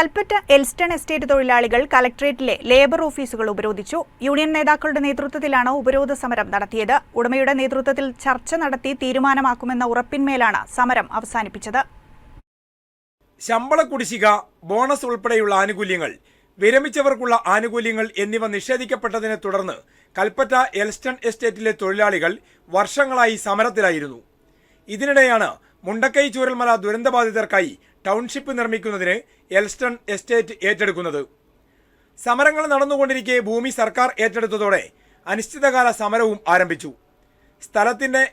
Kalpetta Elston estate തൊഴിലാളികൾ കലക്ട്രേറ്റിലെ labour ഓഫീസുകൾ ഉപരോധിച്ചു. യൂണിയൻ നേതാക്കളുടെ നേതൃത്വത്തിലാണ് ഉപരോധ സമരം നടത്തിയത്. ഉടമയുടെ നേതൃത്വത്തിൽ ചർച്ച നടത്തി തീരുമാനമാക്കുമെന്ന ഉറപ്പിന്മേലാണ് സമരം അവസാനിപ്പിച്ചത്. ശമ്പള കുടിശ്ശിക ബോണസ് ഉൾപ്പെടെയുള്ള ആനുകൂല്യങ്ങൾ വിരമിച്ചവർക്കുള്ള ആനുകൂല്യങ്ങൾ എന്നിവ നിഷേധിക്കപ്പെട്ടതിനെ തുടർന്ന് കൽപ്പറ്റ എൽസ്റ്റൺ എസ്റ്റേറ്റിലെ തൊഴിലാളികൾ വർഷങ്ങളായി സമരത്തിലായിരുന്നു. ഇതിനിടെയാണ് മുണ്ടക്കൈ ചൂരൽമല ദുരന്തബാധിതർക്കായി ടൗൺഷിപ്പ് നിർമ്മിക്കുന്നതിന് എൽസ്റ്റൺ എസ്റ്റേറ്റ് ഏറ്റെടുക്കുന്നത്. സമരങ്ങൾ നടന്നുകൊണ്ടിരിക്കെ ഭൂമി സർക്കാർ ഏറ്റെടുത്തതോടെ അനിശ്ചിതകാല സമരവും ആരംഭിച്ചു. സ്ഥലത്തിന്റെ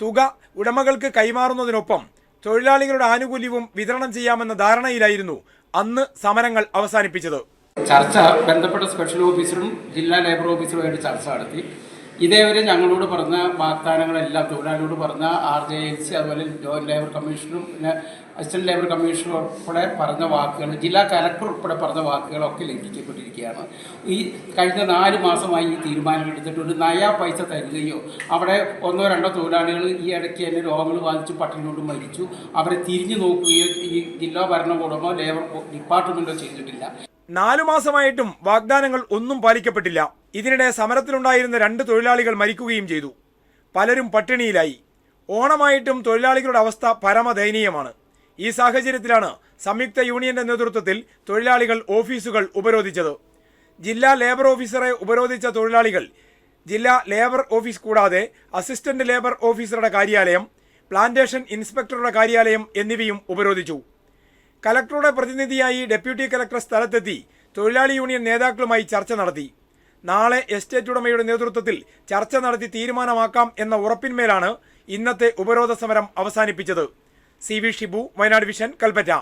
തുക ഉടമകൾക്ക് കൈമാറുന്നതിനൊപ്പം തൊഴിലാളികളുടെ ആനുകൂല്യവും വിതരണം ചെയ്യാമെന്ന ധാരണയിലായിരുന്നു അന്ന് സമരങ്ങൾ അവസാനിപ്പിച്ചത്. ചർച്ച ബന്ധപ്പെട്ട സ്പെഷ്യൽ ഓഫീസറും ജില്ലാ ലേബർ ഓഫീസറുമായിട്ട് ചർച്ച നടത്തി. ഇതേവരെ ഞങ്ങളോട് പറഞ്ഞ വാഗ്ദാനങ്ങളെല്ലാം തൊഴിലാളിയോട് പറഞ്ഞ ആർ ജെ എൽ സി അതുപോലെ ജോയിന്റ് ലേബർ കമ്മീഷണറും പിന്നെ അസിസ്റ്റന്റ് ലേബർ കമ്മീഷണർ ഉൾപ്പെടെ പറഞ്ഞ വാക്കുകൾ ജില്ലാ കലക്ടർ ഉൾപ്പെടെ പറഞ്ഞ വാക്കുകളൊക്കെ ലംഘിക്കപ്പെട്ടിരിക്കുകയാണ്. ഈ കഴിഞ്ഞ നാല് മാസമായി ഈ തീരുമാനം എടുത്തിട്ട് ഒരു നയാ പൈസ തരികയോ അവിടെ ഒന്നോ രണ്ടോ തൊഴിലാളികൾ ഈ ഇടയ്ക്ക് തന്നെ രോഗങ്ങൾ ബാധിച്ചു പട്ടിണിയോട് മരിച്ചു. അവരെ തിരിഞ്ഞു നോക്കുകയോ ഈ ജില്ലാ ഭരണകൂടമോ ലേബർ ഡിപ്പാർട്ട്മെന്റോ ചെയ്തിട്ടില്ല. നാലു മാസമായിട്ടും വാഗ്ദാനങ്ങൾ ഒന്നും പാലിക്കപ്പെട്ടില്ല. ഇതിനിടെ സമരത്തിലുണ്ടായിരുന്ന രണ്ട് തൊഴിലാളികൾ മരിക്കുകയും ചെയ്തു. പലരും പട്ടിണിയിലായി. ഓണമായിട്ടും തൊഴിലാളികളുടെ അവസ്ഥ പരമദയനീയമാണ്. ഈ സാഹചര്യത്തിലാണ് സംയുക്ത യൂണിയന്റെ നേതൃത്വത്തിൽ തൊഴിലാളികൾ ഓഫീസുകൾ ഉപരോധിച്ചത്. ജില്ലാ ലേബർ ഓഫീസറെ ഉപരോധിച്ച തൊഴിലാളികൾ ജില്ലാ ലേബർ ഓഫീസ് കൂടാതെ അസിസ്റ്റന്റ് ലേബർ ഓഫീസറുടെ കാര്യാലയം പ്ലാന്റേഷൻ ഇൻസ്പെക്ടറുടെ കാര്യാലയം എന്നിവയും ഉപരോധിച്ചു. കലക്ടറുടെ പ്രതിനിധിയായി ഡെപ്യൂട്ടി കലക്ടർ സ്ഥലത്തെത്തി തൊഴിലാളി യൂണിയൻ നേതാക്കളുമായി ചർച്ച നടത്തി. നാളെ എസ്റ്റേറ്റ് ഉടമയുടെ നേതൃത്വത്തിൽ ചർച്ച നടത്തി തീരുമാനമാക്കാം എന്ന ഉറപ്പിന്മേലാണ് ഇന്നത്തെ ഉപരോധ സമരം അവസാനിപ്പിച്ചത്. C V Shibu Wayanad vision Kalpetta.